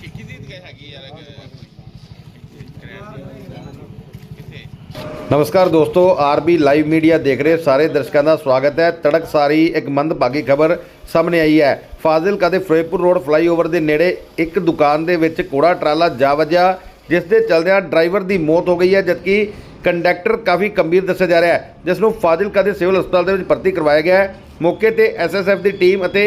ਕਿ ਕਿਹਦੀ ਹੈਗੀ ਯਾਰ ਕਿੱਥੇ? ਨਮਸਕਾਰ ਦੋਸਤੋ, ਆਰਬੀ ਲਾਈਵ ਮੀਡੀਆ ਦੇਖ ਰਹੇ ਸਾਰੇ ਦਰਸ਼ਕਾਂ ਦਾ ਸਵਾਗਤ ਹੈ। ਤੜਕ ਸਾਰੀ ਇੱਕ ਮੰਦਭਾਗੀ ਖਬਰ ਸਾਹਮਣੇ ਆਈ ਹੈ। ਫਾਜ਼ਿਲਕਾ ਦੇ ਫਿਰੋਜ਼ਪੁਰ ਰੋਡ ਫਲਾਈਓਵਰ ਦੇ ਨੇੜੇ ਇੱਕ ਦੁਕਾਨ ਦੇ ਵਿੱਚ ਕੋੜਾ ਟਰਾਲਾ ਜਾ ਵੱਜਿਆ, ਜਿਸ ਦੇ ਚਲਦਿਆਂ ਡਰਾਈਵਰ ਦੀ ਮੌਤ ਹੋ ਗਈ ਹੈ, ਜਦਕਿ ਕੰਡਕਟਰ ਕਾਫੀ ਗੰਭੀਰ ਦੱਸਿਆ ਜਾ ਰਿਹਾ ਹੈ। ਜਿਸ ਨੂੰ ਫਾਜ਼ਿਲਕਾ ਦੇ ਸਿਵਲ ਹਸਪਤਾਲ ਦੇ ਵਿੱਚ ਭਰਤੀ ਕਰਵਾਇਆ ਗਿਆ ਹੈ। ਮੌਕੇ ਤੇ ਐਸਐਸਐਫ ਦੀ ਟੀਮ ਅਤੇ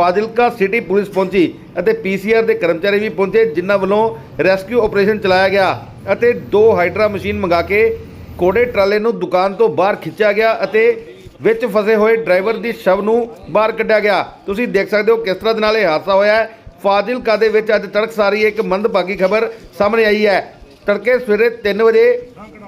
ਫਾਜ਼ਿਲਕਾ ਸਿਟੀ ਪੁਲਿਸ ਪਹੁੰਚੀ ਅਤੇ ਪੀਸੀਆਰ ਦੇ ਕਰਮਚਾਰੀ ਵੀ ਪਹੁੰਚੇ, ਜਿਨ੍ਹਾਂ ਵੱਲੋਂ ਰੈਸਕਿਊ ਆਪਰੇਸ਼ਨ ਚਲਾਇਆ ਗਿਆ ਅਤੇ ਦੋ ਹਾਈਡਰਾ ਮਸ਼ੀਨ ਮੰਗਾ ਕੇ ਕੋੜੇ ਟਰਾਲੇ ਨੂੰ ਦੁਕਾਨ ਤੋਂ ਬਾਹਰ ਖਿੱਚਿਆ ਗਿਆ ਅਤੇ ਵਿੱਚ ਫਸੇ ਹੋਏ ਡਰਾਈਵਰ ਦੀ ਸ਼ਵ ਨੂੰ ਬਾਹਰ ਕੱਢਿਆ ਗਿਆ। ਤੁਸੀਂ ਦੇਖ ਸਕਦੇ ਹੋ ਕਿਸ ਤਰ੍ਹਾਂ ਦੇ ਨਾਲ ਇਹ ਹਾਦਸਾ ਹੋਇਆ ਹੈ। ਫਾਜ਼ਿਲਕਾ ਦੇ ਵਿੱਚ ਅੱਜ ਤੜਕਸਾਰੀ ਇੱਕ ਮੰਦਭਾਗੀ ਖਬਰ ਸਾਹਮਣੇ ਆਈ ਹੈ। ਤੜਕੇ ਸਵੇਰੇ 3 ਵਜੇ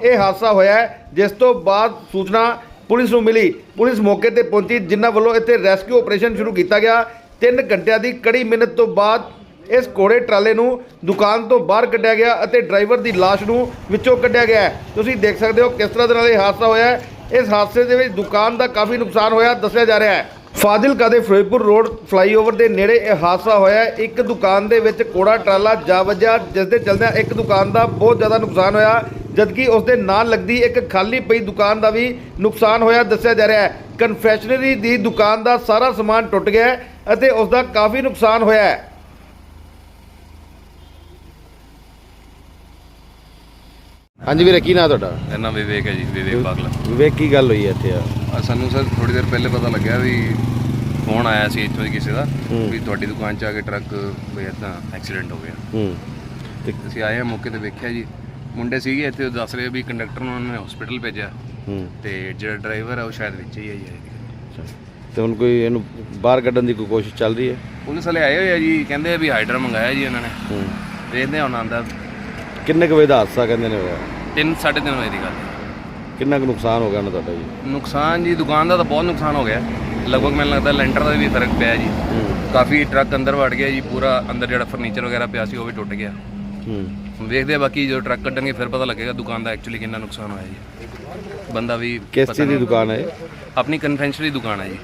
ਇਹ ਹਾਦਸਾ ਹੋਇਆ ਹੈ, ਜਿਸ ਤੋਂ ਬਾਅਦ ਸੂਚਨਾ ਪੁਲਿਸ ਨੂੰ ਮਿਲੀ। ਪੁਲਿਸ ਮੌਕੇ ਤੇ ਪਹੁੰਚੀ, ਜਿਨ੍ਹਾਂ ਵੱਲੋਂ ਇੱਥੇ ਰੈਸਕਿਊ ਆਪਰੇਸ਼ਨ ਸ਼ੁਰੂ ਕੀਤਾ ਗਿਆ। 3 ਘੰਟਿਆਂ ਦੀ ਕੜੀ ਮਿਹਨਤ ਤੋਂ ਬਾਅਦ ਇਸ ਕੋੜੇ ਟਰਾਲੇ ਨੂੰ ਦੁਕਾਨ ਤੋਂ ਬਾਹਰ ਕੱਢਿਆ ਗਿਆ ਅਤੇ ਡਰਾਈਵਰ ਦੀ ਲਾਸ਼ ਨੂੰ ਵਿੱਚੋਂ ਕੱਢਿਆ ਗਿਆ ਤੁਸੀਂ ਦੇਖ ਸਕਦੇ ਹੋ ਕਿਸ ਤਰ੍ਹਾਂ ਦੇ ਨਾਲ ਇਹ ਹਾਦਸਾ ਹੋਇਆ ਹੈ। ਇਸ ਹਾਦਸੇ ਦੇ ਵਿੱਚ ਦੁਕਾਨ ਦਾ ਕਾਫੀ ਨੁਕਸਾਨ ਹੋਇਆ, ਦੱਸਿਆ ਜਾ ਰਿਹਾ ਹੈ। ਫਾਜ਼ਿਲਕਾ ਦੇ ਫਿਰੋਜ਼ਪੁਰ ਰੋਡ ਫਲਾਈਓਵਰ ਦੇ ਨੇੜੇ ਇਹ ਹਾਦਸਾ ਹੋਇਆ ਇੱਕ ਦੁਕਾਨ ਦੇ ਵਿੱਚ ਕੋੜਾ ਟਰਾਲਾ ਜਾ ਵੱਜਿਆ, ਜਿਸ ਦੇ ਚਲਦਿਆਂ ਇੱਕ ਦੁਕਾਨ ਦਾ ਬਹੁਤ ਜ਼ਿਆਦਾ ਨੁਕਸਾਨ ਹੋਇਆ, ਜਦਕਿ ਉਸ ਦੇ ਨਾਲ ਲੱਗਦੀ ਇੱਕ ਖਾਲੀ ਪਈ ਦੁਕਾਨ ਦਾ ਵੀ ਨੁਕਸਾਨ ਹੋਇਆ, ਦੱਸਿਆ ਜਾ ਰਿਹਾ ਹੈ। ਕਨਫੈਕਸ਼ਨਰੀ ਦੀ ਦੁਕਾਨ ਦਾ ਸਾਰਾ ਸਮਾਨ ਟੁੱਟ ਗਿਆ ਅਤੇ ਉਸ ਦਾ ਕਾਫੀ ਨੁਕਸਾਨ ਹੋਇਆ ਹੈ। ਹਾਂਜੀ ਵੀਰੇ ਕੀ ਨਾਂ ਤੁਹਾਡਾ? ਨਾਮ ਵਿਵੇਕ ਹੈ ਜੀ ਵਿਵੇਕ ਬਾਗਲਾ ਵਿਵੇਕ ਕੀ ਗੱਲ ਹੋਈ ਹੈ ਇੱਥੇ? ਆ ਆ ਸਾਨੂੰ ਸਰ ਥੋੜੀ ਦੇਰ ਪਹਿਲੇ ਪਤਾ ਲੱਗਿਆ ਵੀ ਫੋਨ ਆਇਆ ਸੀ ਇੱਥੋਂ ਦੀ ਕਿਸੇ ਦਾ ਹੂੰ। ਵੀ ਤੁਹਾਡੀ ਦੁਕਾਨ 'ਚ ਆ ਕੇ ਟਰੱਕ ਵੀ ਇਦਾਂ ਐਕਸੀਡੈਂਟ ਹੋ ਗਿਆ। ਹੂੰ। ਤੇ ਅਸੀਂ ਆਏ ਹਾਂ ਮੌਕੇ ਤੇ ਵੇਖਿਆ ਜੀ ਮੁੰਡੇ ਸੀਗੇ ਇੱਥੇ ਉਹ ਦੱਸ ਰਹੇ ਵੀ ਕੰਡਕਟਰ ਨੂੰ ਉਹਨਾਂ ਨੇ ਹਸਪੀਟਲ ਭੇਜਿਆ। ਹੂੰ। ਤੇ ਜਿਹੜਾ ਡਰਾਈਵਰ ਹੈ ਉਹ ਸ਼ਾਇਦ ਵਿੱਚ ਹੀ ਹੈ ਜੀ ਅੱਛਾ। ਤੇ ਹੁਣ ਕੋਈ ਇਹਨੂੰ ਬਾਹਰ ਕੱਢਣ ਦੀ ਕੋਈ ਕੋਸ਼ਿਸ਼ ਚੱਲ ਰਹੀ ਹੈ? ਪੁਲਿਸ ਵਾਲੇ ਆਏ ਹੋਏ ਆ ਜੀ ਕਹਿੰਦੇ ਆ ਵੀ ਹਾਈਡਰ ਮੰਗਾਇਆ ਜੀ ਉਹਨਾਂ ਨੇ। ਹੂੰ। ਦੇਖਦੇ ਹਾਂ ਹੁਣ ਆਉਂਦਾ ਕਿੰਨੇ ਕੁ ਵਜੇ ਦਾ ਹਾਦਸਾ ਕਹਿੰਦੇ ਨੇ ਹੋਇਆ? 3 3:30 ਵਜੇ ਦੀ ਗੱਲ ਹੈ। ਕਿੰਨਾ ਕੁ ਨੁਕਸਾਨ ਹੋ ਗਿਆ ਨਾ ਤੁਹਾਡਾ ਜੀ? ਨੁਕਸਾਨ ਜੀ ਦੁਕਾਨ ਦਾ ਤਾਂ ਬਹੁਤ ਨੁਕਸਾਨ ਹੋ ਗਿਆ। ਲਗਭਗ ਮੈਨੂੰ ਲੱਗਦਾ ਲੈਂਟਰ ਦਾ ਵੀ ਫ਼ਰਕ ਪਿਆ ਜੀ। ਕਾਫੀ ਟਰੱਕ ਅੰਦਰ ਵੜ ਗਿਆ ਜੀ ਪੂਰਾ ਅੰਦਰ ਜਿਹੜਾ ਫਰਨੀਚਰ ਵਗੈਰਾ ਪਿਆ ਸੀ ਉਹ ਵੀ ਟੁੱਟ ਗਿਆ। ਹੂੰ। ਹੁਣ ਵੇਖਦੇ ਆ ਬਾਕੀ ਜਦੋਂ ਟਰੱਕ ਕੱਢਣਗੇ ਫਿਰ ਪਤਾ ਲੱਗੇਗਾ ਦੁਕਾਨ ਦਾ ਐਕਚੁਅਲੀ ਕਿੰਨਾ ਨੁਕਸਾਨ ਹੋਇਆ ਜੀ। ਬੰਦਾ ਵੀ ਕਿਸ ਚੀਜ਼ ਦੀ ਦੁਕਾਨ ਹੈ ਇਹ? ਆਪਣੀ ਕਨਫੈਕਸ਼ਨਰੀ ਦੁਕਾਨ ਹੈ ਜੀ।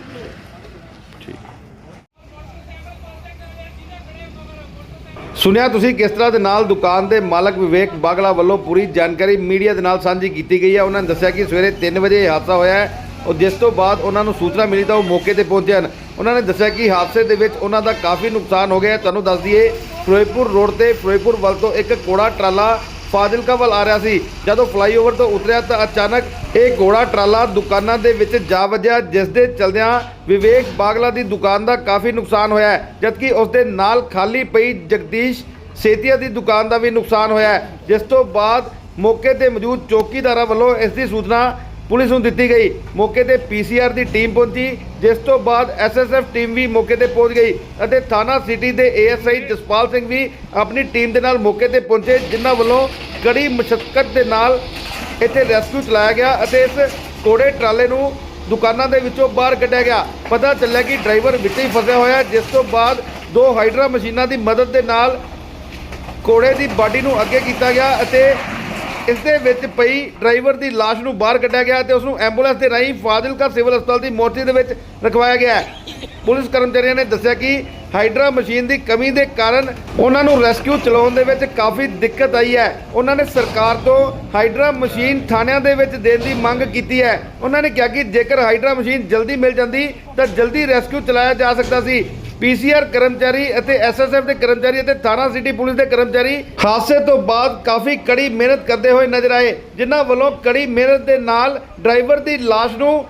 ਸੁਣਿਆ ਤੁਸੀਂ ਕਿਸ ਤਰ੍ਹਾਂ ਦੇ ਨਾਲ ਦੁਕਾਨ ਦੇ ਮਾਲਕ ਵਿਵੇਕ ਬਾਗਲਾ ਵੱਲੋਂ ਪੂਰੀ ਜਾਣਕਾਰੀ ਮੀਡੀਆ ਦੇ ਨਾਲ ਸਾਂਝੀ ਕੀਤੀ ਗਈ ਹੈ? ਉਹਨਾਂ ਨੇ ਦੱਸਿਆ ਕਿ ਸਵੇਰੇ 3 ਵਜੇ ਇਹ ਹਾਦਸਾ ਹੋਇਆ ਹੈ ਔਰ ਜਿਸ ਤੋਂ ਬਾਅਦ ਉਹਨਾਂ ਨੂੰ ਸੂਚਨਾ ਮਿਲੀ ਤਾਂ ਉਹ ਮੌਕੇ ਤੇ ਪਹੁੰਚੇ ਹਨ। ਉਹਨਾਂ ਨੇ ਦੱਸਿਆ ਕਿ ਹਾਦਸੇ ਦੇ ਵਿੱਚ ਉਹਨਾਂ ਦਾ ਕਾਫੀ ਨੁਕਸਾਨ ਹੋ ਗਿਆ ਤੁਹਾਨੂੰ ਦੱਸ ਦਈਏ, ਫਿਰੋਜ਼ਪੁਰ ਰੋਡ ਤੇ ਫਿਰੋਜ਼ਪੁਰ ਵੱਲ ਤੋਂ ਇੱਕ ਕੋੜਾ ਟਰਾਲਾ ਫਾਜ਼ਿਲਕਾ ਵੱਲ ਆ ਰਿਹਾ ਸੀ। ਜਦੋਂ ਫਲਾਈਓਵਰ ਤੋਂ ਉਤਰਿਆ ਤਾਂ ਅਚਾਨਕ ਇਹ ਘੋੜਾ ਟਰਾਲਾ ਦੁਕਾਨਾਂ ਦੇ ਵਿੱਚ ਜਾ ਵੱਜਿਆ ਜਿਸ ਦੇ ਚਲਦਿਆਂ ਵਿਵੇਕ ਬਾਗਲਾ ਦੀ ਦੁਕਾਨ ਦਾ ਕਾਫੀ ਨੁਕਸਾਨ ਹੋਇਆ ਜਦਕਿ ਉਸ ਦੇ ਨਾਲ ਖਾਲੀ ਪਈ ਜਗਦੀਸ਼ ਸੇਤੀਆ ਦੀ ਦੁਕਾਨ ਦਾ ਵੀ ਨੁਕਸਾਨ ਹੋਇਆ ਜਿਸ ਤੋਂ ਬਾਅਦ ਮੌਕੇ ਤੇ ਮੌਜੂਦ ਚੌਕੀਦਾਰਾਂ ਵੱਲੋਂ ਇਸ ਦੀ ਸੂਚਨਾ ਪੁਲਿਸ ਨੂੰ ਦਿੱਤੀ ਗਈ। ਮੌਕੇ ਤੇ ਪੀਸੀਆਰ ਦੀ ਟੀਮ ਪਹੁੰਚੀ, ਜਿਸ ਤੋਂ ਬਾਅਦ ਐਸਐਸਐਫ ਟੀਮ ਵੀ ਮੌਕੇ ਤੇ ਪਹੁੰਚ ਗਈ ਅਤੇ ਥਾਣਾ ਸਿਟੀ ਦੇ ਏਐਸਆਈ ਜਸਪਾਲ ਸਿੰਘ ਵੀ ਆਪਣੀ ਟੀਮ ਦੇ ਨਾਲ ਮੌਕੇ ਤੇ ਪਹੁੰਚੇ, ਜਿਨ੍ਹਾਂ ਵੱਲੋਂ ਕੜੀ ਮੁਸ਼ਕਲ ਦੇ ਨਾਲ ਇੱਥੇ ਰੈਸਕਿਊ ਚਲਾਇਆ ਗਿਆ ਅਤੇ ਇਸ ਕੋੜੇ ਟਰਾਲੇ ਨੂੰ ਦੁਕਾਨਾਂ ਦੇ ਵਿੱਚੋਂ ਬਾਹਰ ਕੱਢਿਆ ਗਿਆ। ਪਤਾ ਚੱਲਿਆ ਕਿ ਡਰਾਈਵਰ ਵਿੱਚ ਹੀ ਫਸਿਆ ਹੋਇਆ, ਜਿਸ ਤੋਂ ਬਾਅਦ ਦੋ ਹਾਈਡਰਾ ਮਸ਼ੀਨਾਂ ਦੀ ਮਦਦ ਦੇ ਨਾਲ ਕੋੜੇ ਦੀ ਬਾਡੀ ਨੂੰ ਅੱਗੇ ਕੀਤਾ ਗਿਆ ਅਤੇ ਇਸ ਦੇ ਵਿੱਚ ਪਈ ਡਰਾਈਵਰ ਦੀ ਲਾਸ਼ ਨੂੰ ਬਾਹਰ ਕੱਢਿਆ ਗਿਆ ਤੇ ਉਸ ਨੂੰ ਐਂਬੂਲੈਂਸ ਦੇ ਰਾਹੀਂ ਫਾਜ਼ਿਲਕਾ ਸਿਵਲ ਹਸਪਤਾਲ ਦੀ ਮੋਰਚੀ ਦੇ ਵਿੱਚ ਰਖਵਾਇਆ ਗਿਆ ਪੁਲਿਸ ਕਰਮਚਾਰੀਆਂ ਨੇ ਦੱਸਿਆ ਕਿ ਹਾਈਡਰਾ ਮਸ਼ੀਨ ਦੀ ਕਮੀ ਦੇ ਕਾਰਨ ਉਹਨਾਂ ਨੂੰ ਰੈਸਕਿਊ ਚਲਾਉਣ ਦੇ ਵਿੱਚ ਕਾਫੀ ਦਿੱਕਤ ਆਈ ਹੈ। ਉਹਨਾਂ ਨੇ ਸਰਕਾਰ ਤੋਂ ਹਾਈਡਰਾ ਮਸ਼ੀਨ ਥਾਣਿਆਂ ਦੇ ਵਿੱਚ ਦੇਣ ਦੀ ਮੰਗ ਕੀਤੀ ਹੈ। ਉਹਨਾਂ ਨੇ ਕਿਹਾ ਕਿ ਜੇਕਰ ਹਾਈਡਰਾ ਮਸ਼ੀਨ ਜਲਦੀ ਮਿਲ ਜਾਂਦੀ, ਤਾਂ ਜਲਦੀ ਰੈਸਕਿਊ ਚਲਾਇਆ ਜਾ ਸਕਦਾ ਸੀ। ਪੀਸੀਆਰ ਕਰਮਚਾਰੀ ਅਤੇ ਐਸਐਸਐਫ ਦੇ ਕਰਮਚਾਰੀ ਅਤੇ ਥਾਣਾ ਸਿਟੀ ਪੁਲਿਸ ਦੇ ਕਰਮਚਾਰੀ ਹਾਦਸੇ ਤੋਂ ਬਾਅਦ ਕਾਫੀ ਕੜੀ ਮਿਹਨਤ ਕਰਦੇ ਹੋਏ ਨਜ਼ਰ ਆਏ, ਜਿਨ੍ਹਾਂ ਵੱਲੋਂ ਕੜੀ ਮਿਹਨਤ ਦੇ ਨਾਲ ਡਰਾਈਵਰ ਦੀ ਲਾਸ਼ ਨੂੰ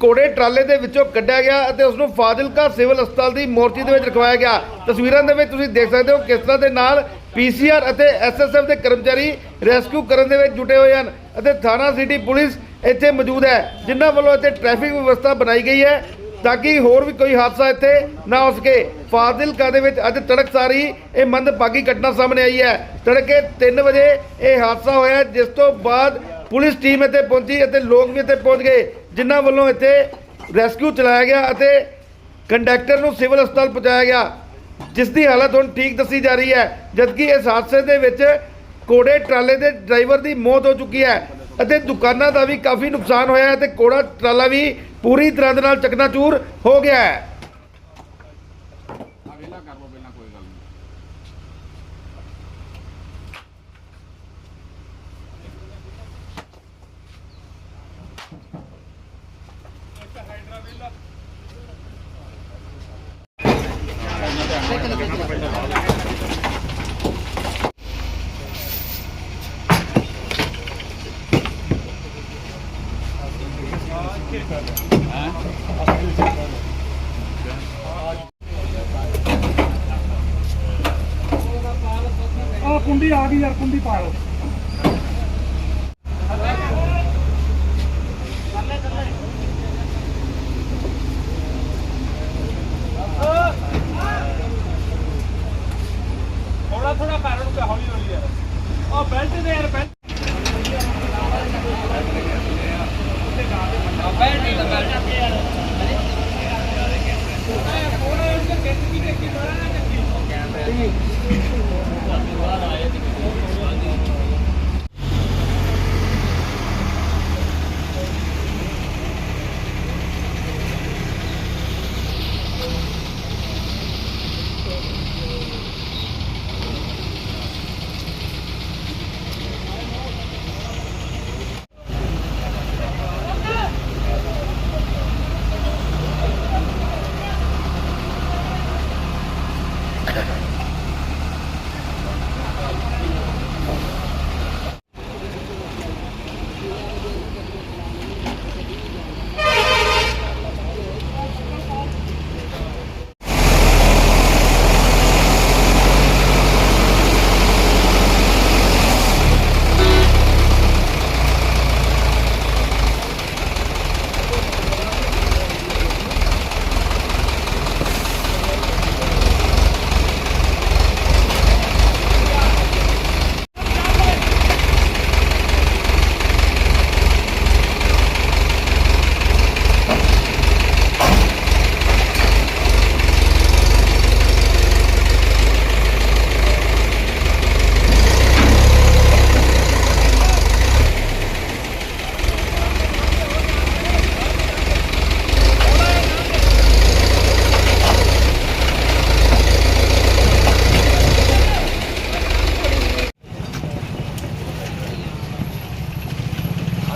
ਕੋੜੇ ਟਰਾਲੇ ਦੇ ਵਿੱਚੋਂ ਕੱਢਿਆ ਗਿਆ ਅਤੇ ਉਸ ਨੂੰ ਫਾਜ਼ਿਲਕਾ ਸਿਵਲ ਹਸਪਤਾਲ ਦੀ ਮੋਰਚੀ ਦੇ ਵਿੱਚ ਰਖਵਾਇਆ ਗਿਆ। ਤਸਵੀਰਾਂ ਦੇ ਵਿੱਚ ਤੁਸੀਂ ਦੇਖ ਸਕਦੇ ਹੋ ਕਿਸ ਤਰ੍ਹਾਂ ਦੇ ਨਾਲ ਪੀਸੀਆਰ ਅਤੇ ਐਸਐਸਐਫ ਦੇ ਕਰਮਚਾਰੀ ਰੈਸਕਿਊ ਕਰਨ ਦੇ ਵਿੱਚ ਜੁਟੇ ਹੋਏ ਹਨ ਅਤੇ ਥਾਣਾ ਸਿਟੀ ਪੁਲਿਸ ਇੱਥੇ ਮੌਜੂਦ ਹੈ, ਜਿਨ੍ਹਾਂ ਵੱਲੋਂ ਇੱਥੇ ਟ੍ਰੈਫਿਕ ਵਿਵਸਥਾ ਬਣਾਈ ਗਈ ਹੈ ਤਾਂ ਕਿ ਹੋਰ ਵੀ ਕੋਈ ਹਾਦਸਾ ਇੱਥੇ ਨਾ ਹੋ ਸਕੇ। ਫਾਜ਼ਿਲਕਾ ਦੇ ਵਿੱਚ ਅੱਜ ਤੜਕ ਸਾਰੀ ਇਹ ਮੰਦਭਾਗੀ ਘਟਨਾ ਸਾਹਮਣੇ ਆਈ ਹੈ। ਤੜਕੇ 3 ਵਜੇ ਇਹ ਹਾਦਸਾ ਹੋਇਆ, ਜਿਸ ਤੋਂ ਬਾਅਦ ਪੁਲਿਸ ਟੀਮ ਇੱਥੇ ਪਹੁੰਚੀ ਅਤੇ ਲੋਕ ਵੀ ਇੱਥੇ ਪਹੁੰਚ ਗਏ। ਜਿਨ੍ਹਾਂ ਵੱਲੋਂ ਇੱਥੇ ਰੈਸਕਿਊ ਚਲਾਇਆ ਗਿਆ ਅਤੇ ਕੰਡਕਟਰ ਨੂੰ ਸਿਵਲ ਹਸਪਤਾਲ ਪਹੁੰਚਾਇਆ ਗਿਆ ਜਿਸ ਦੀ ਹਾਲਤ ਹੁਣ ਠੀਕ ਦੱਸੀ ਜਾ ਰਹੀ ਹੈ, ਜਦਕਿ ਇਸ ਹਾਦਸੇ ਦੇ ਵਿੱਚ ਕੋੜੇ ਟਰਾਲੇ ਦੇ ਡਰਾਈਵਰ ਦੀ ਮੌਤ ਹੋ ਚੁੱਕੀ ਹੈ ਅਤੇ ਦੁਕਾਨਾਂ ਦਾ ਵੀ ਕਾਫੀ ਨੁਕਸਾਨ ਹੋਇਆ ਹੈ ਤੇ ਕੋੜਾ ਟਰਾਲਾ ਵੀ ਪੂਰੀ ਤਰ੍ਹਾਂ ਦੇ ਨਾਲ ਚਕਨਾਚੂਰ ਹੋ ਗਿਆ ਹੈ। ਆ ਕੁੰਡੀ ਆ ਗਈ ਯਾਰ ਕੁੰਡੀ ਪਾ ਲਓ।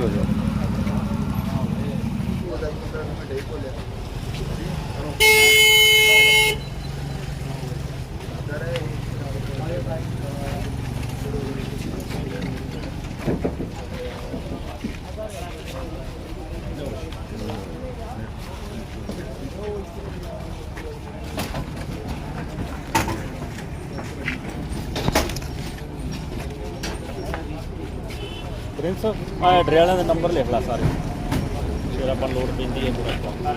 ਵੀ ਹੋ ਜਾਓ ਪ੍ਰਿੰਸ ਆ ਡਰਿਆਲਾਂ ਦੇ ਨੰਬਰ ਲਿਖ ਲੈ ਸਾਰੇ। ਫਿਰ ਆਪਾਂ ਲੋਡ ਪੈਂਦੀ ਹੈ ਪੂਰਾ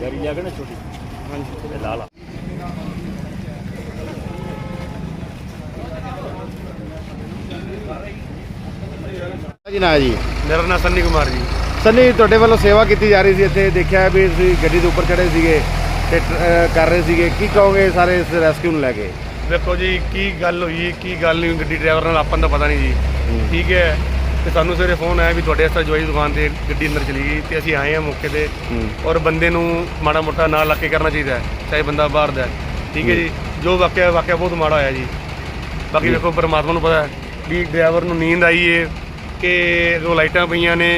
ਗਰੀ ਜਗ੍ਹਾ ਨਾ ਛੋਟੀ? ਹਾਂਜੀ। ਲਾ ਲਾ। ਜੀ ਨਾ ਜੀ। ਮੇਰਾ ਨਾਮ ਸੰਨੀ ਕੁਮਾਰ ਜੀ। ਸੰਨੀ ਤੁਹਾਡੇ ਵੱਲੋਂ ਸੇਵਾ ਕੀਤੀ ਜਾ ਰਹੀ ਸੀ ਇੱਥੇ। ਦੇਖਿਆ ਵੀ ਤੁਸੀਂ ਗੱਡੀ ਦੇ ਉੱਪਰ ਚੜੇ ਸੀਗੇ ਤੇ ਅਹ ਕਰ ਰਹੇ ਸੀਗੇ। ਕੀ ਕਹੋਗੇ ਸਾਰੇ ਇਸ ਰੈਸਕਿਊ ਨੂੰ ਲੈ ਕੇ? ਵੇਖੋ ਜੀ ਕੀ ਗੱਲ ਹੋਈ ਕੀ ਗੱਲ ਨਹੀਂ ਗੱਡੀ ਡਰਾਈਵਰ ਨਾਲ ਆਪਾਂ ਨੂੰ ਤਾਂ ਪਤਾ ਨਹੀਂ ਜੀ। ਠੀਕ ਹੈ ਤੇ ਸਾਨੂੰ ਸਵੇਰੇ ਫੋਨ ਆਇਆ ਵੀ ਤੁਹਾਡੇ ਇਸ ਤਰ੍ਹਾਂ ਜਵਾਈ ਦੁਕਾਨ ਤੇ ਗੱਡੀ ਅੰਦਰ ਚਲੀ ਗਈ ਤੇ ਅਸੀਂ ਆਏ ਹਾਂ ਮੌਕੇ ਤੇ। ਔਰ ਬੰਦੇ ਨੂੰ ਮਾੜਾ ਮੋਟਾ ਨਾਲ ਲੱਗ ਕੇ ਕਰਨਾ ਚਾਹੀਦਾ ਹੈ ਚਾਹੇ ਬੰਦਾ ਬਾਹਰ ਦਾ ਠੀਕ ਹੈ ਜੀ ਜੋ ਵਾਕਿਆ ਵਾਕਿਆ ਬਹੁਤ ਮਾੜਾ ਹੋਇਆ ਜੀ। ਬਾਕੀ ਵੇਖੋ ਪਰਮਾਤਮਾ ਨੂੰ ਪਤਾ ਵੀ ਡਰਾਈਵਰ ਨੂੰ ਨੀਂਦ ਆਈ ਏ ਕਿ ਉਹ ਲਾਈਟਾਂ ਪਈਆਂ ਨੇ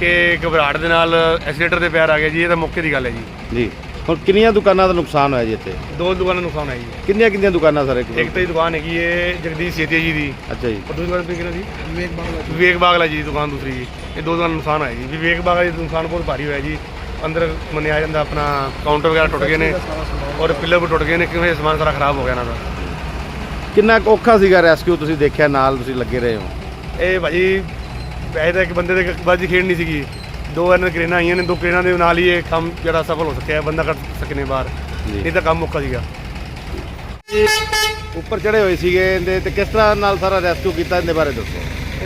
ਕਿ ਘਬਰਾਹਟ ਦੇ ਨਾਲ ਐਕਸੀਲੇਟਰ ਤੇ ਪੈਰ ਆ ਗਿਆ ਜੀ ਇਹ ਤਾਂ ਮੌਕੇ ਦੀ ਗੱਲ ਹੈ ਜੀ। ਜੀ। ਹੁਣ ਕਿੰਨੀਆਂ ਦੁਕਾਨਾਂ ਦਾ ਨੁਕਸਾਨ ਹੋਇਆ ਜੀ ਇੱਥੇ? ਦੋ ਦੁਕਾਨਾਂ ਨੁਕਸਾਨ ਖਾਣਾ ਜੀ। ਕਿੰਨੀਆਂ ਕਿੰਨੀਆਂ ਦੁਕਾਨਾਂ ਸਰ ਇੱਕ ਇੱਕ ਤਾਂ ਇਹ ਦੁਕਾਨ ਹੈਗੀ ਇਹ ਜਗਦੀਸ਼ ਸੇਤੀਆ ਜੀ ਦੀ। ਅੱਛਾ ਜੀ। ਦੂਜੀ ਦੁਕਾਨ ਤੇ ਕਿਹਨਾਂ ਦੀ? ਵਿਵੇਕ ਬਾਗਲਾ ਵਿਵੇਕ ਬਾਗਲਾ ਜੀ ਦੁਕਾਨ ਦੂਸਰੀ ਜੀ। ਇਹ ਦੋ ਦੁਕਾਨ ਨੁਕਸਾਨ ਹੋਇਆ ਜੀ। ਵਿਵੇਕ ਬਾਗਲਾ ਜੀ ਨੁਕਸਾਨ ਬਹੁਤ ਭਾਰੀ ਹੋਇਆ ਜੀ। ਅੰਦਰ ਮੰਨਿਆ ਜਾਂਦਾ ਆਪਣਾ ਕਾਊਂਟਰ ਵਗੈਰਾ ਟੁੱਟ ਗਏ ਨੇ ਔਰ ਪਿੱਲਰ ਵੀ ਟੁੱਟ ਗਏ ਨੇ ਕਿਉਂਕਿ ਸਮਾਨ ਸਾਰਾ ਖਰਾਬ ਹੋ ਗਿਆ ਇਹਨਾਂ ਦਾ। ਕਿੰਨਾ ਕੁ ਔਖਾ ਸੀਗਾ ਰੈਸਕਿਊ ਤੁਸੀਂ ਦੇਖਿਆ ਨਾਲ ਤੁਸੀਂ ਲੱਗੇ ਰਹੇ ਹੋ? ਇਹ ਭਾਜੀ ਪੈਸੇ ਤਾਂ ਇੱਕ ਬੰਦੇ ਦੇ ਬਾਜੀ ਨਹੀਂ ਸੀਗੀ। ਦੋ ਇਹਨਾਂ ਕਰੇਨਾਂ ਆਈਆਂ ਨੇ ਦੋ ਕਰੇਨਾਂ ਦੇ ਨਾਲ ਹੀ ਇਹ ਕੰਮ ਜਿਹੜਾ ਸਫਲ ਹੋ ਸਕਿਆ ਬੰਦਾ ਕੱਢ ਸਕਨੇ ਬਾਹਰ। ਇਹ ਤਾਂ ਕੰਮ ਮੁੱਕਾ ਸੀਗਾ। ਉੱਪਰ ਚੜੇ ਹੋਏ ਸੀਗੇ ਇਹਦੇ ਤੇ ਕਿਸ ਤਰ੍ਹਾਂ ਨਾਲ ਸਾਰਾ ਰੈਸਕਿਊ ਕੀਤਾ ਇਹਦੇ ਬਾਰੇ ਦੱਸੋ?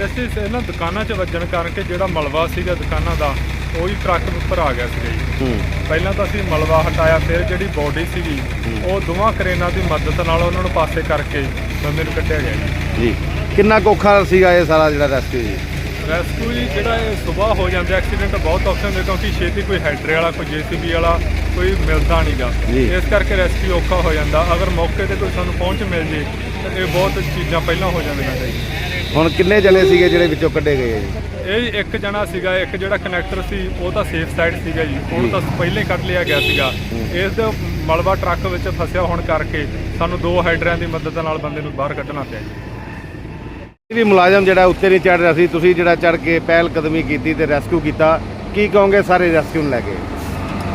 ਅਸੀਂ ਇਹਨਾਂ ਦੁਕਾਨਾਂ 'ਚ ਵੱਜਣ ਕਰਕੇ ਜਿਹੜਾ ਮਲਬਾ ਸੀਗਾ ਦੁਕਾਨਾਂ ਦਾ ਉਹ ਹੀ ਟਰੱਕ ਉੱਪਰ ਆ ਗਿਆ ਸੀਗਾ ਜੀ। ਪਹਿਲਾਂ ਤਾਂ ਅਸੀਂ ਮਲਬਾ ਹਟਾਇਆ ਫਿਰ ਜਿਹੜੀ ਬੋਡੀ ਸੀਗੀ ਉਹ ਦੋਵਾਂ ਕਰੇਨਾਂ ਦੀ ਮਦਦ ਨਾਲ ਉਹਨਾਂ ਨੂੰ ਪਾਸੇ ਕਰਕੇ ਬੰਦੇ ਨੂੰ ਕੱਢਿਆ ਗਿਆ ਜੀ। ਜੀ। ਕਿੰਨਾ ਕੁ ਔਖਾ ਸੀਗਾ ਇਹ ਸਾਰਾ ਜਿਹੜਾ ਰੈਸਕਿਊ ਜੀ? ਰੈਸਕਿਊ ਜੀ ਜਿਹੜਾ ਇਹ ਸਵੇਰ ਹੋ ਜਾਂਦੇ ਐਕਸੀਡੈਂਟ ਬਹੁਤ ਔਖੇ ਹੁੰਦੇ ਕਿਉਂਕਿ ਛੇਤੀ ਕੋਈ ਹੈਡਰੇ ਵਾਲਾ ਕੋਈ ਜੀਸੀਬੀ ਵਾਲਾ ਕੋਈ ਮਿਲਦਾ ਨਹੀਂਗਾ। ਇਸ ਕਰਕੇ ਰੈਸਕਿਊ ਔਖਾ ਹੋ ਜਾਂਦਾ। ਅਗਰ ਮੌਕੇ ਤੇ ਕੋਈ ਸਾਨੂੰ ਪਹੁੰਚ ਮਿਲ ਜੇ ਤਾਂ ਇਹ ਬਹੁਤ ਚੀਜ਼ਾਂ ਪਹਿਲਾਂ ਹੋ ਜਾਂਦੀਆਂ ਨੇ। ਹੁਣ ਕਿੰਨੇ ਜਣੇ ਸੀਗੇ ਜਿਹੜੇ ਵਿੱਚੋਂ ਕੱਢੇ ਗਏ ਜੀ? ਇਹ ਇੱਕ ਜਣਾ ਸੀਗਾ ਇੱਕ ਜਿਹੜਾ ਕਨੈਕਟਰ ਸੀ ਉਹ ਤਾਂ ਸੇਫ ਸਾਈਡ ਸੀਗਾ ਜੀ। ਉਹਨੂੰ ਤਾਂ ਪਹਿਲੇ ਹੀ ਕੱਢ ਲਿਆ ਗਿਆ ਸੀਗਾ। ਇਸ ਦੇ ਮਲਬਾ ਟਰੱਕ ਵਿੱਚ ਫਸਿਆ ਹੋਣ ਕਰਕੇ ਸਾਨੂੰ ਦੋ ਹਾਈਡਰਾਂ ਦੀ ਮਦਦ ਨਾਲ ਬੰਦੇ ਨੂੰ ਬਾਹਰ ਕੱਢਣਾ ਪਿਆ ਜੀ। ਵੀ ਮੁਲਾਜ਼ਮ ਜਿਹੜਾ ਉੱਤੇ ਨਹੀਂ ਚੜ ਰਿਹਾ ਸੀ ਤੁਸੀਂ ਜਿਹੜਾ ਚੜ ਕੇ ਪਹਿਲ ਕਦਮੀ ਕੀਤੀ ਤੇ ਰੈਸਕਿਊ ਕੀਤਾ ਕੀ ਕਹੋਗੇ ਸਾਰੇ ਰੈਸਕਿਊ ਨੂੰ ਲੈ ਕੇ?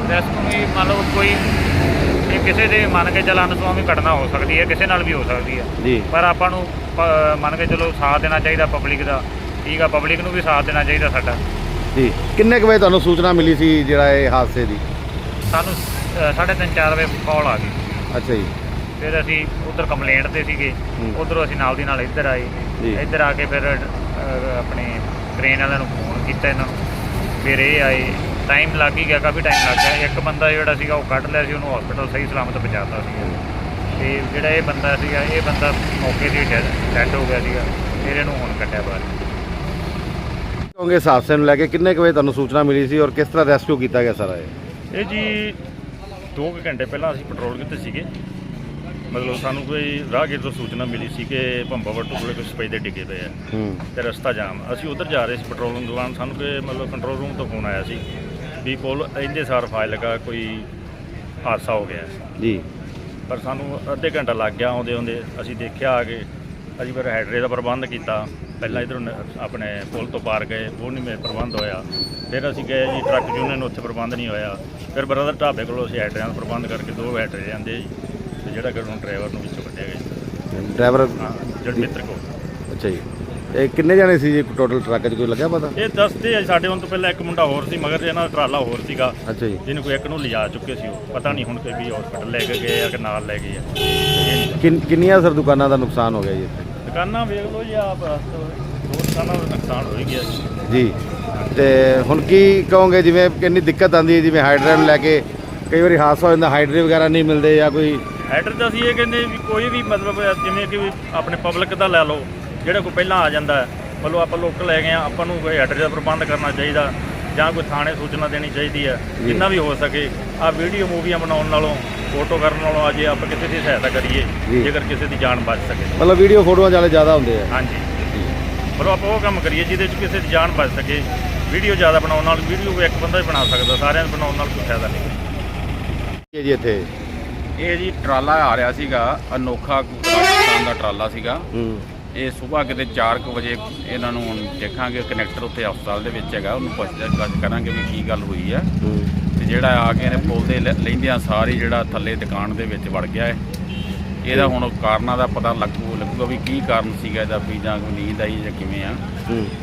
ਰੈਸਕਿਊ ਵੀ ਮੰਨ ਲਓ ਕੋਈ ਇਹ ਕਿਸੇ ਦੇ ਮੰਨ ਕੇ ਚੱਲ ਅਨਸਵਾਮੀ ਘਟਨਾ ਹੋ ਸਕਦੀ ਹੈ ਕਿਸੇ ਨਾਲ ਵੀ ਹੋ ਸਕਦੀ ਹੈ। ਜੀ। ਪਰ ਆਪਾਂ ਨੂੰ ਮੰਨ ਕੇ ਚਲੋ ਸਾਥ ਦੇਣਾ ਚਾਹੀਦਾ ਪਬਲਿਕ ਦਾ। ਠੀਕ ਆ ਪਬਲਿਕ ਨੂੰ ਵੀ ਸਾਥ ਦੇਣਾ ਚਾਹੀਦਾ ਸਾਡਾ। ਜੀ। ਕਿੰਨੇ ਕੁ ਵਜੇ ਤੁਹਾਨੂੰ ਸੂਚਨਾ ਮਿਲੀ ਸੀ ਜਿਹੜਾ ਇਹ ਹਾਦਸੇ ਦੀ? ਸਾਨੂੰ ਅ, ਸਾਢੇ ਤਿੰਨ ਚਾਰ ਵਜੇ ਕਾਲ ਆ ਗਈ। ਅੱਛਾ ਜੀ। ਫਿਰ ਅਸੀਂ ਉਧਰ ਕੰਪਲੇਂਟ ਤੇ ਸੀਗੇ। ਉਧਰੋਂ ਅਸੀਂ ਨਾਲ ਦੀ ਨਾਲ ਇੱਧਰ ਆਏ। ਜੀ। ਇੱਧਰ ਆ ਕੇ ਫਿਰ ਆਪਣੇ ਟ੍ਰੇਨ ਵਾਲਿਆਂ ਨੂੰ ਫੋਨ ਕੀਤਾ ਇਹਨਾਂ ਨੂੰ। ਫਿਰ ਇਹ ਆਏ। ਟਾਈਮ ਲੱਗ ਹੀ ਗਿਆ ਕਾਫੀ ਟਾਈਮ ਲੱਗ ਗਿਆ। ਇੱਕ ਬੰਦਾ ਜਿਹੜਾ ਸੀਗਾ ਉਹ ਕੱਢ ਲਿਆ ਸੀ ਉਹਨੂੰ ਹਸਪੀਟਲ ਸਹੀ ਸਲਾਮਤ ਪਹੁੰਚਾਤਾ ਸੀਗਾ। ਤੇ ਜਿਹੜਾ ਇਹ ਬੰਦਾ ਸੀਗਾ ਇਹ ਬੰਦਾ ਮੌਕੇ ਤੇ ਡੈਡ ਹੋ ਗਿਆ ਸੀਗਾ। ਫਿਰ ਇਹਨੂੰ ਹੁਣ ਕੱਢਿਆ ਬਾਹਰ। ਕਹੋਗੇ ਇਸ ਹਾਦਸੇ ਨੂੰ ਲੈ ਕੇ ਕਿੰਨੇ ਕੁ ਵਜੇ ਤੁਹਾਨੂੰ ਸੂਚਨਾ ਮਿਲੀ ਸੀ ਔਰ ਕਿਸ ਤਰ੍ਹਾਂ ਰੈਸਕਿਊ ਕੀਤਾ ਗਿਆ ਸਾਰਾ ਇਹ? ਇਹ ਜੀ 2 ਘੰਟੇ ਪਹਿਲਾਂ ਅਸੀਂ ਪੈਟਰੋਲ ਕਿਤੇ ਸੀਗੇ। ਮਤਲਬ ਸਾਨੂੰ ਕੋਈ ਰਾਹਗੀਰ ਤੋਂ ਸੂਚਨਾ ਮਿਲੀ ਸੀ ਕਿ ਭੰਬਾ ਵੱਟੂ ਕੋਲੇ ਕੋਈ ਸਪਾਈ ਦੇ ਡਿੱਗੇ ਪਏ ਆ ਤੇ ਰਸਤਾ ਜਾਮ ਅਸੀਂ ਉਧਰ ਜਾ ਰਹੇ ਸੀ ਪੈਟਰੋਲ ਦੌਰਾਨ ਸਾਨੂੰ ਕਿ ਮਤਲਬ ਕੰਟਰੋਲ ਰੂਮ ਤੋਂ ਫੋਨ ਆਇਆ ਸੀ ਵੀ ਕੋਲ ਇੰਦੇ ਸਾਰ ਫਾਈਲ ਲਗਾ ਕੋਈ ਹਾਦਸਾ ਹੋ ਗਿਆ। ਜੀ। ਪਰ ਸਾਨੂੰ ਅੱਧੇ ਘੰਟਾ ਲੱਗ ਗਿਆ ਆਉਂਦੇ ਆਉਂਦੇ। ਅਸੀਂ ਦੇਖਿਆ ਆ ਕੇ ਅਸੀਂ ਫਿਰ ਹੈਡਰੇ ਦਾ ਪ੍ਰਬੰਧ ਕੀਤਾ। ਪਹਿਲਾਂ ਇਧਰੋਂ ਆਪਣੇ ਪੁਲ ਤੋਂ ਪਾਰ ਗਏ ਉਹ ਨਹੀਂ ਮੇ ਪ੍ਰਬੰਧ ਹੋਇਆ। ਫਿਰ ਅਸੀਂ ਗਏ ਜੀ ਟਰੱਕ ਯੂਨੀਅਨ ਉੱਥੇ ਪ੍ਰਬੰਧ ਨਹੀਂ ਹੋਇਆ। ਫਿਰ ਬਰਦਰ ਢਾਬੇ ਕੋਲੋਂ ਅਸੀਂ ਹੈਡਰਿਆਂ ਦਾ ਪ੍ਰਬੰਧ ਕਰਕੇ ਦੋ ਹੈਡਰੇ ਜਾਂਦੇ ਜੀ। ਜਿਹੜਾ ਕਿ ਹੁਣ ਡਰਾਈਵਰ ਨੂੰ ਵਿੱਚੋਂ ਕੱਢਿਆ ਗਿਆ। ਡਰਾਈਵਰ ਜਗਮਿੱਤਰ ਕੋਲ। ਅੱਛਾ ਜੀ। ਇਹ ਕਿੰਨੇ ਜਣੇ ਸੀ ਜੀ ਟੋਟਲ ਟਰੱਕ 'ਚ ਕੋਈ ਲੱਗਿਆ ਪਤਾ? ਇਹ ਦੱਸਦੇ ਆ ਸਾਡੇ ਹੁਣ ਤੋਂ ਪਹਿਲਾਂ ਇੱਕ ਮੁੰਡਾ ਹੋਰ ਸੀ ਮਗਰ ਇਹਨਾਂ ਦਾ ਟਰਾਲਾ ਹੋਰ ਸੀਗਾ। ਅੱਛਾ ਜੀ। ਜਿਹਨੂੰ ਕੋਈ ਇੱਕ ਨੂੰ ਲਿਜਾ ਚੁੱਕੇ ਸੀ ਉਹ। ਪਤਾ ਨਹੀਂ ਹੁਣ ਕੋਈ ਵੀ ਹਸਪੀਟਲ ਲੈ ਕੇ ਗਏ ਆ ਕਿ ਨਾਲ ਲੈ ਗਏ ਆ। ਕਿੰਨ- ਕਿੰਨੀਆਂ ਸਰ ਦੁਕਾਨਾਂ ਦਾ ਨੁਕਸਾਨ ਹੋ ਗਿਆ ਜੀ ਇੱਥੇ? ਦੁਕਾਨਾਂ ਵੇਖ ਲਓ ਜੀ ਆਪ ਦੋ ਦੁਕਾਨਾਂ ਦਾ ਨੁਕਸਾਨ ਹੋ ਹੀ ਗਿਆ ਜੀ। ਜੀ। ਤੇ ਹੁਣ ਕੀ ਕਹੋਗੇ ਜਿਵੇਂ ਕਿੰਨੀ ਦਿੱਕਤ ਆਉਂਦੀ ਹੈ ਜਿਵੇਂ ਹਾਈਡਰਾ ਨੂੰ ਲੈ ਕੇ ਕਈ ਵਾਰੀ ਹਾਦਸਾ ਹੋ ਜਾਂਦਾ ਹਾਈਡਰੇ ਵਗੈਰਾ ਨਹੀਂ ਮਿਲਦੇ ਜਾਂ ਕੋਈ ਹੈਡਰ ਤਾਂ ਅਸੀਂ ਇਹ ਕਹਿੰਦੇ ਵੀ ਕੋਈ ਵੀ ਮਤਲਬ ਜਿਵੇਂ ਕਿ ਵੀ ਆਪਣੇ ਪਬਲਿਕ ਦਾ ਲੈ ਲਓ ਜਿਹੜਾ ਕੋਈ ਪਹਿਲਾਂ ਆ ਜਾਂਦਾ ਮਤਲਬ ਆਪਾਂ ਲੋਕਲ ਲੈ ਗਏ ਆ ਆਪਾਂ ਨੂੰ ਕੋਈ ਹੈਡਰ ਦਾ ਪ੍ਰਬੰਧ ਕਰਨਾ ਚਾਹੀਦਾ ਜਾਂ ਕੋਈ ਥਾਣੇ ਸੂਚਨਾ ਦੇਣੀ ਚਾਹੀਦੀ ਹੈ ਜਿੰਨਾ ਵੀ ਹੋ ਸਕੇ ਆ ਵੀਡੀਓ ਮੂਵੀਆਂ ਬਣਾਉਣ ਨਾਲੋਂ ਫੋਟੋ ਕਰਨ ਨਾਲੋਂ ਅਜੇ ਆਪਾਂ ਕਿਸੇ ਦੀ ਸਹਾਇਤਾ ਕਰੀਏ। ਜੇਕਰ ਕਿਸੇ ਦੀ ਜਾਨ ਬਚ ਸਕੇ। ਮਤਲਬ ਵੀਡੀਓ ਫੋਟੋਆਂ ਵਾਲੇ ਜ਼ਿਆਦਾ ਹੁੰਦੇ ਆ। ਹਾਂਜੀ। ਮਤਲਬ ਆਪਾਂ ਉਹ ਕੰਮ ਕਰੀਏ ਜਿਹਦੇ 'ਚ ਕਿਸੇ ਦੀ ਜਾਨ ਬਚ ਸਕੇ ਵੀਡੀਓ ਜ਼ਿਆਦਾ ਬਣਾਉਣ ਨਾਲ ਵੀਡੀਓ ਇੱਕ ਬੰਦਾ ਹੀ ਬਣਾ ਸਕਦਾ ਸਾਰਿਆਂ ਨੂੰ ਬਣਾਉਣ ਨਾਲ ਕੋਈ ਫਾਇਦਾ ਨਹੀਂ। ਜੀ ਇੱਥੇ। ਇਹ ਜੀ ਟਰਾਲਾ ਆ ਰਿਹਾ ਸੀਗਾ ਅਨੋਖਾ ਪਾਕਿਸਤਾਨ ਦਾ ਟਰਾਲਾ ਸੀਗਾ। ਹੂੰ। ਇਹ ਸਵੇਰ ਕਿਤੇ 4:00 ਵਜੇ ਇਹਨਾਂ ਨੂੰ ਹੁਣ ਦੇਖਾਂਗੇ ਕਨੈਕਟਰ ਉੱਥੇ ਹਸਪਤਾਲ ਦੇ ਵਿੱਚ ਹੈਗਾ ਉਹਨੂੰ ਪੁੱਛ ਕਰਾਂਗੇ ਵੀ ਕੀ ਗੱਲ ਹੋਈ ਆ ਹੂੰ। ਤੇ ਜਿਹੜਾ ਆ ਕੇ ਇਹਨੇ ਪੁਲ ਦੇ ਲੈਂਦਿਆਂ ਸਾਰੀ ਜਿਹੜਾ ਥੱਲੇ ਦੁਕਾਨ ਦੇ ਵਿੱਚ ਵੜ ਗਿਆ ਹੈ ਇਹਦਾ ਹੁਣ ਕਾਰਨਾਂ ਦਾ ਪਤਾ ਲੱਗੂ ਲੱਗੂਗਾ ਵੀ ਕੀ ਕਾਰਨ ਸੀਗਾ ਇਹਦਾ ਵੀ ਜਾਂ ਕੋਈ ਨੀਂਦ ਆਈ ਜਾਂ ਕਿਵੇਂ ਆ।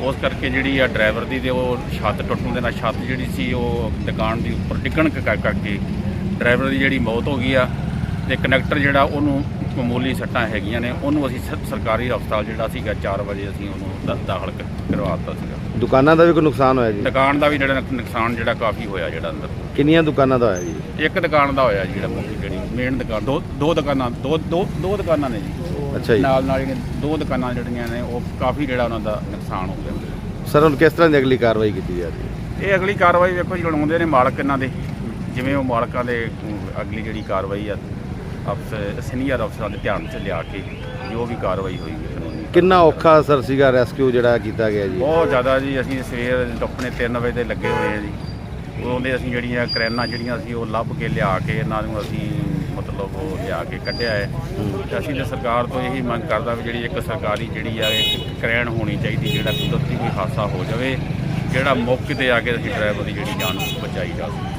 ਉਸ ਕਰਕੇ ਜਿਹੜੀ ਆ ਡਰਾਈਵਰ ਦੀ ਤੇ ਉਹ ਛੱਤ ਟੁੱਟਣ ਦੇ ਨਾਲ ਛੱਤ ਜਿਹੜੀ ਸੀ ਉਹ ਦੁਕਾਨ ਦੀ ਉੱਪਰ ਡਿੱਗਣ ਕਰਕੇ ਡਰਾਈਵਰ ਦੀ ਜਿਹੜੀ ਮੌਤ ਹੋ ਗਈ ਆ। ਤੇ ਕਨੈਕਟਰ ਜਿਹੜਾ ਉਹਨੂੰ ਮਾਮੂਲੀ ਸੱਟਾਂ ਹੈਗੀਆਂ ਨੇ ਉਹਨੂੰ ਅਸੀਂ ਸ- ਸਰਕਾਰੀ ਹਸਪਤਾਲ ਜਿਹੜਾ ਸੀਗਾ 4 ਵਜੇ ਅਸੀਂ ਉਹਨੂੰ ਦ- ਦਾਖਲ ਕ- ਕਰਵਾ ਦਿੱਤਾ ਸੀਗਾ। ਦੁਕਾਨਾਂ ਦਾ ਵੀ ਕੋਈ ਨੁਕਸਾਨ ਹੋਇਆ ਜੀ? ਦੁਕਾਨ ਦਾ ਵੀ ਜਿਹੜਾ ਨੁਕ- ਨੁਕਸਾਨ ਜਿਹੜਾ ਕਾਫੀ ਹੋਇਆ ਜਿਹੜਾ ਅੰਦਰ। ਕਿੰਨੀਆਂ ਦੁਕਾਨਾਂ ਦਾ ਹੋਇਆ ਜੀ? ਇੱਕ ਦੁਕਾਨ ਦਾ ਹੋਇਆ ਜਿਹੜਾ ਮੁੱਖ ਜਿਹੜੀ ਮੇਨ ਦੁਕਾਨ ਦੋ ਦੋ ਦੁਕਾਨਾਂ ਦੋ ਦੋ ਦੋ ਦੁਕਾਨਾਂ ਨੇ ਜੀ। ਅੱਛਾ ਜੀ। ਨਾਲ ਨਾਲ ਜਿਹੜੀਆਂ ਦੋ ਦੁਕਾਨਾਂ ਜਿਹੜੀਆਂ ਨੇ ਉਹ ਕਾਫੀ ਜਿਹੜਾ ਉਹਨਾਂ ਦਾ ਨੁਕਸਾਨ ਹੋ ਗਿਆ। ਸਰ ਹੁਣ ਕਿਸ ਤਰ੍ਹਾਂ ਦੀ ਅਗਲੀ ਕਾਰਵਾਈ ਕੀਤੀ ਜਾ ਰਹੀ ਹੈ? ਇਹ ਅਗਲੀ ਕਾਰਵਾਈ ਵੇਖੋ ਜੀ ਲੜਾਉਂਦੇ ਨੇ ਮਾਲਕ ਇਹਨਾਂ ਦੇ। ਜਿਵੇਂ ਉਹ ਮਾਲਕਾਂ ਦੇ ਅਮ, ਅਗਲੀ ਜਿਹੜੀ ਕਾਰਵਾਈ ਆ ਅਫਸਰ ਸੀਨੀਅਰ ਅਫਸਰਾਂ ਦੇ ਧਿਆਨ 'ਚ ਲਿਆ ਕੇ ਜੋ ਵੀ ਕਾਰਵਾਈ ਹੋਈ ਕਾਨੂੰਨੀ ਕਿੰਨਾ ਔਖਾ ਸਰ ਸੀਗਾ ਰੈਸਕਿਊ ਜਿਹੜਾ ਕੀਤਾ ਗਿਆ ਜੀ? ਬਹੁਤ ਜ਼ਿਆਦਾ ਜੀ ਅਸੀਂ ਸਵੇਰ ਆਪਣੇ 3 ਵਜੇ ਦੇ ਲੱਗੇ ਹੋਏ ਆ ਜੀ। ਉਦੋਂ ਦੇ ਅਸੀਂ ਜਿਹੜੀਆਂ ਕਰੈਨਾਂ ਜਿਹੜੀਆਂ ਸੀ ਉਹ ਲੱਭ ਕੇ ਲਿਆ ਕੇ ਇਹਨਾਂ ਨੂੰ ਅਸੀਂ ਮਤਲਬ ਉਹ ਲਿਆ ਕੇ ਕੱਢਿਆ ਹੈ। ਤੇ ਅਸੀਂ ਤੇ ਸਰਕਾਰ ਤੋਂ ਇਹੀ ਮੰਗ ਕਰਦਾ ਵੀ ਜਿਹੜੀ ਇੱਕ ਸਰਕਾਰੀ ਜਿਹੜੀ ਆ ਇੱਕ ਕਰੈਨ ਹੋਣੀ ਚਾਹੀਦੀ ਜਿਹੜਾ ਕੁਦਰਤੀ ਕੋਈ ਹਾਦਸਾ ਹੋ ਜਾਵੇ ਜਿਹੜਾ ਮੌਕੇ ਤੇ ਆ ਕੇ ਅਸੀਂ ਡਰਾਈਵਰ ਦੀ ਜਿਹੜੀ ਜਾਨ ਬਚਾਈ ਜਾ ਸਕੇ।